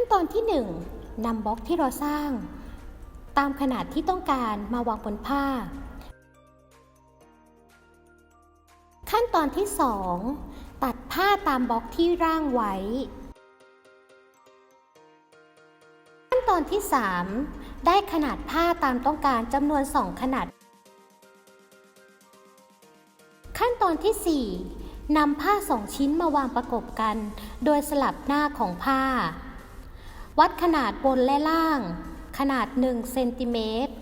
้นตอนที่ 1นำบล็อกที่เราสร้าง ตามขนาดที่ต้องการมาวางบนผ้า ขั้นตอนที่ 2 ตัดผ้าตามบล็อกที่ร่างไว้ ขั้นตอนที่ 3 ได้ขนาดผ้าตามต้องการจำนวน 2 ขนาด ขั้นตอนที่ 4นำผ้าสองชิ้นมาวางประกบกัน โดยสลับหน้าของผ้า วัดขนาดบนและล่าง ขนาด 1 เซนติเมตร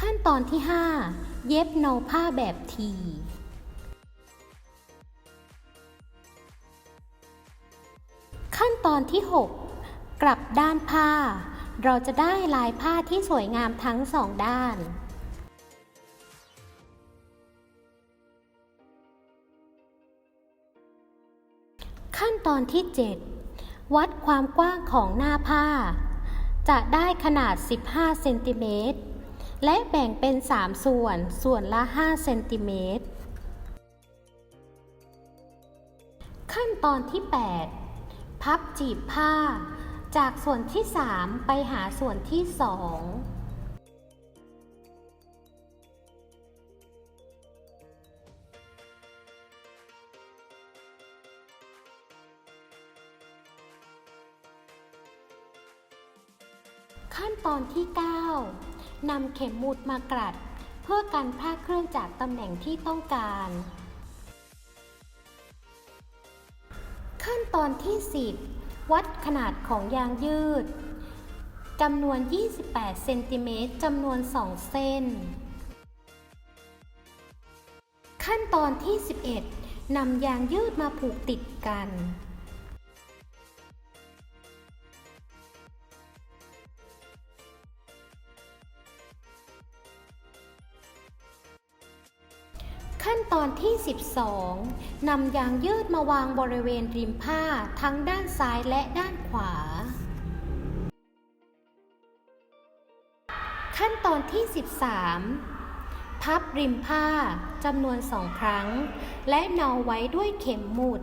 ขั้นตอนที่ 5 เย็บเนาผ้าแบบทีขั้นตอนที่ 6 กลับด้านผ้า เราจะได้ลายผ้าที่สวยงามทั้งสองด้าน ขั้นตอนที่ 7 วัดความกว้างของหน้าผ้า จะได้ขนาด 15 เซนติเมตร และแบ่งเป็น 3 ส่วน ส่วนละ 5 เซนติเมตร ขั้นตอนที่ 8 พับจีบผ้า จากส่วนที่ 3 ไปหาส่วนที่ 2 ขั้นตอนที่9นำเข็มหมุดมากรัด เพื่อกันผ้าเคลื่อนจากตำแหน่งที่ต้องการ ขั้นตอนที่ 10 วัดขนาดของยางยืดจำนวน 28 เซนติเมตรจำนวน 2 เส้น ขั้นตอนที่ 11นำยางยืดมาผูกติดกัน ขั้นตอนที่ 12 นำยางยืดมาวางบริเวณริมผ้าทั้งด้านซ้ายและด้านขวา ขั้นตอนที่ 13 พับริมผ้าจำนวนสองครั้ง และเนาไว้ด้วยเข็มหมุด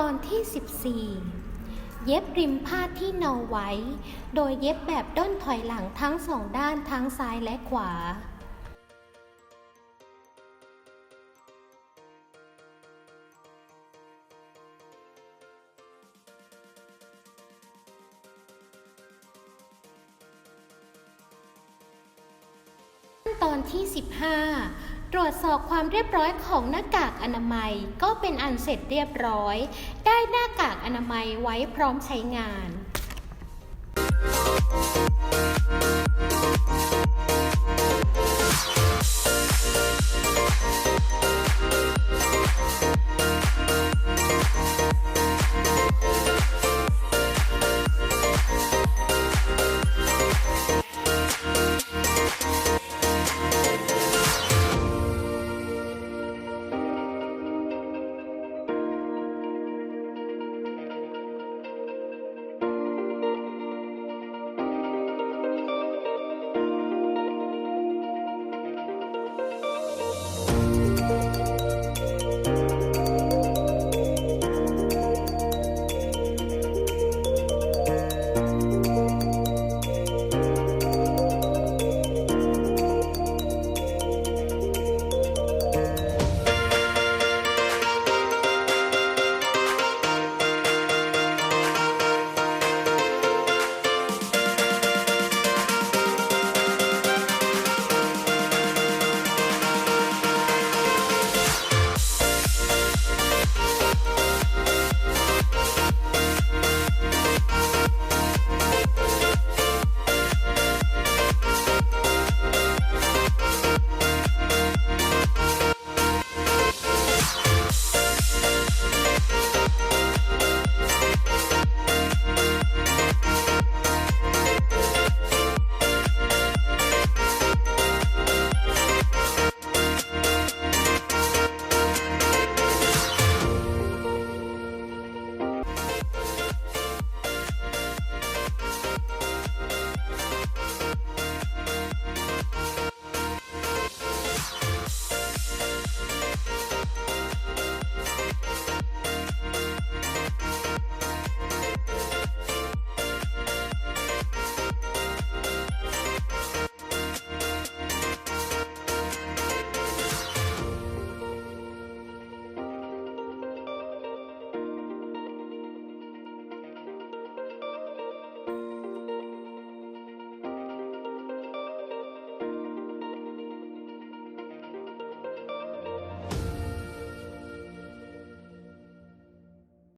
ตอนที่ 14 เย็บริมผ้าที่เนาไว้ โดยเย็บแบบด้นถอยหลังทั้งสองด้านทั้งซ้ายและขวา ขั้นตอนที่ 15 ตรวจสอบความเรียบร้อยของหน้ากากอนามัย ก็เป็นอันเสร็จเรียบร้อย ได้หน้ากากอนามัยไว้พร้อมใช้งาน